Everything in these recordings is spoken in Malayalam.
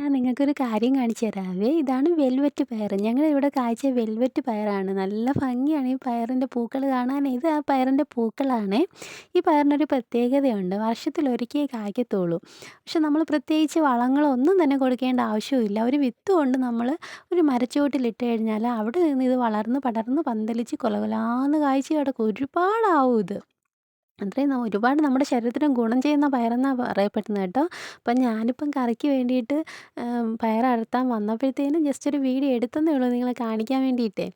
ഞാൻ നിങ്ങൾക്കൊരു കാര്യം കാണിച്ചു തരാവേ. ഇതാണ് വെൽവെറ്റ് പയർ. ഞങ്ങളിവിടെ കായ്ച്ച വെൽവെറ്റ് പയറാണ്. നല്ല ഭംഗിയാണ് ഈ പയറിന്റെ പൂക്കൾ കാണാനേ. ഇത് ആ പയറിന്റെ പൂക്കളാണ് ഈ പയറിനൊരു പ്രത്യേകതയുണ്ട്. വർഷത്തിലൊരിക്കേ കായ്ക്കത്തുള്ളൂ. പക്ഷെ നമ്മൾ പ്രത്യേകിച്ച് വളങ്ങളൊന്നും തന്നെ കൊടുക്കേണ്ട ആവശ്യമില്ല. ഒരു വിത്ത് കൊണ്ട് നമ്മൾ ഒരു മരച്ചുവട്ടിലിട്ട് കഴിഞ്ഞാൽ അവിടെ നിന്ന് ഇത് വളർന്ന് പടർന്ന് പന്തലിച്ച് കൊലകൊലാന്ന് കായ്ച്ച് കിടക്കും. ഒരുപാടാവും ഇത്. അത്രയും ഒരുപാട് നമ്മുടെ ശരീരത്തിന് ഗുണം ചെയ്യുന്ന പയറെന്നാണ് പറയപ്പെടുന്നത് കേട്ടോ. അപ്പം ഞാനിപ്പം കറിക്ക് വേണ്ടിയിട്ട് പയർ അടർത്താൻ വന്നപ്പോഴത്തേനും ജസ്റ്റ് ഒരു വീഡിയോ എടുത്തെന്നേ ഉള്ളൂ നിങ്ങളെ കാണിക്കാൻ വേണ്ടിയിട്ടേ.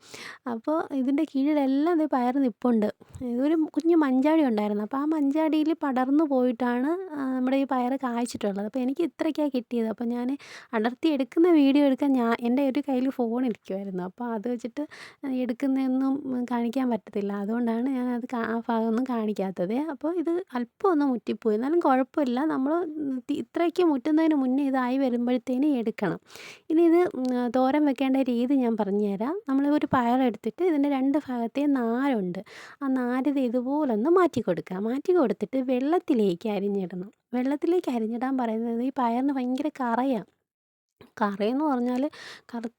അപ്പോൾ ഇതിന്റെ കീഴിലെല്ലാം ഇത് പയർ നിപ്പുണ്ട്. ഇതൊരു കുഞ്ഞു മഞ്ചാടി ഉണ്ടായിരുന്നു. അപ്പോൾ ആ മഞ്ചാടിയിൽ പടർന്നു പോയിട്ടാണ് നമ്മുടെ ഈ പയർ കായ്ച്ചിട്ടുള്ളത്. അപ്പോൾ എനിക്ക് ഇത്രയ്ക്കാണ് കിട്ടിയത്. അപ്പോൾ ഞാൻ അടർത്തി എടുക്കുന്ന വീഡിയോ എടുക്കാൻ ഞാൻ എന്റെ ഒരു കയ്യിൽ ഫോൺ ഇരിക്കുമായിരുന്നു. അപ്പോൾ അത് വെച്ചിട്ട് എടുക്കുന്നതൊന്നും കാണിക്കാൻ പറ്റത്തില്ല. അതുകൊണ്ടാണ് ഞാൻ അത് ആ ഭാഗമൊന്നും കാണിക്കാത്തതേ. അപ്പോൾ ഇത് അല്പം ഒന്ന് മുറ്റിപ്പോയി. എന്നാലും കുഴപ്പമില്ല. നമ്മൾ ഇത്രയ്ക്ക് മുറ്റുന്നതിന് മുന്നേ ഇതായി വരുമ്പോഴത്തേനും എടുക്കണം. ഇനി ഇത് തോരൻ വെക്കേണ്ട രീതി ഞാൻ പറഞ്ഞുതരാം. നമ്മൾ ഒരു പയറെടുത്തിട്ട് ഇതിന്റെ രണ്ട് ഭാഗത്തെ നാരുണ്ട്. ആ നാര് ദേ ഇതുപോലൊന്ന് മാറ്റി കൊടുക്കുക. മാറ്റി കൊടുത്തിട്ട് വെള്ളത്തിലേക്ക് അരിഞ്ഞിടണം. വെള്ളത്തിലേക്ക് അരിഞ്ഞിടാൻ പറയുന്നത് ഈ പയറിന് ഭയങ്കര കറയാണ്. കറയെന്ന് പറഞ്ഞാൽ കറുത്ത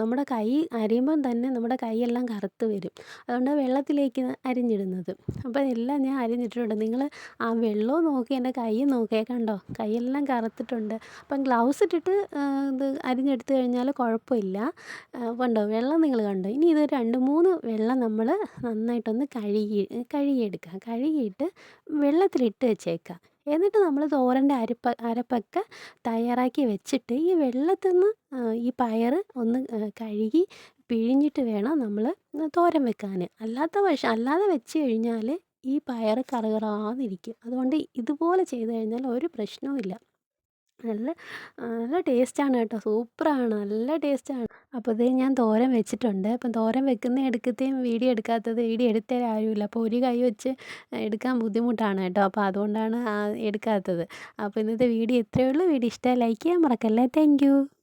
നമ്മുടെ കൈ അരിയുമ്പം തന്നെ നമ്മുടെ കൈയെല്ലാം കറുത്ത് വരും. അതുകൊണ്ടാണ് വെള്ളത്തിലേക്ക് അരിഞ്ഞിടുന്നത്. അപ്പോൾ എല്ലാം ഞാൻ അരിഞ്ഞിട്ടിട്ടുണ്ട്. നിങ്ങൾ ആ വെള്ളവും നോക്കി എന്റെ കൈയും നോക്കിയേ കണ്ടോ? കൈയെല്ലാം കറുത്തിട്ടുണ്ട്. അപ്പം ഗ്ലൗസ് ഇട്ടിട്ട് ഇത് അരിഞ്ഞെടുത്ത് കഴിഞ്ഞാൽ കുഴപ്പമില്ല. കണ്ടോ? വെള്ളം നിങ്ങൾ കണ്ടോ? ഇനി ഇത് 2, 3 വെള്ളം നമ്മൾ നന്നായിട്ടൊന്ന് കഴുകി കഴുകിയെടുക്കുക. കഴുകിയിട്ട് വെള്ളത്തിലിട്ട് വെച്ചേക്കുക. എന്നിട്ട് നമ്മൾ തോരന്റെ അരപ്പ അരപ്പൊക്കെ തയ്യാറാക്കി വെച്ചിട്ട് ഈ വെള്ളത്തിൽ നിന്ന് ഈ പയർ ഒന്ന് കഴുകി പിഴിഞ്ഞിട്ട് വേണം നമ്മൾ തോരൻ വെക്കാൻ. അല്ലാത്ത പക്ഷം അല്ലാതെ വെച്ച് കഴിഞ്ഞാൽ ഈ പയർ കറുകറാന്നിരിക്കും. അതുകൊണ്ട് ഇതുപോലെ ചെയ്ത് കഴിഞ്ഞാൽ ഒരു പ്രശ്നവുമില്ല. നല്ല നല്ല ടേസ്റ്റാണ് കേട്ടോ. സൂപ്പറാണ്. നല്ല ടേസ്റ്റാണ്. അപ്പോൾ ദേ ഞാൻ തോരൻ വെച്ചിട്ടുണ്ട്. അപ്പം തോരൻ വെക്കുന്ന എടുക്കത്തെയും വീഡിയോ എടുക്കാത്തത് വീഡിയോ എടുത്തരാൻ ആരുമില്ല. അപ്പോൾ ഒരു കൈ വെച്ച് എടുക്കാൻ ബുദ്ധിമുട്ടാണ് കേട്ടോ. അപ്പോൾ അതുകൊണ്ടാണ് എടുക്കാത്തത്. അപ്പോൾ ഇന്നത്തെ വീഡിയോ ഇത്രയേ ഉള്ളൂ. വീഡിയോ ഇഷ്ടമായി ലൈക്ക് ചെയ്യാൻ മറക്കല്ലേ. താങ്ക്.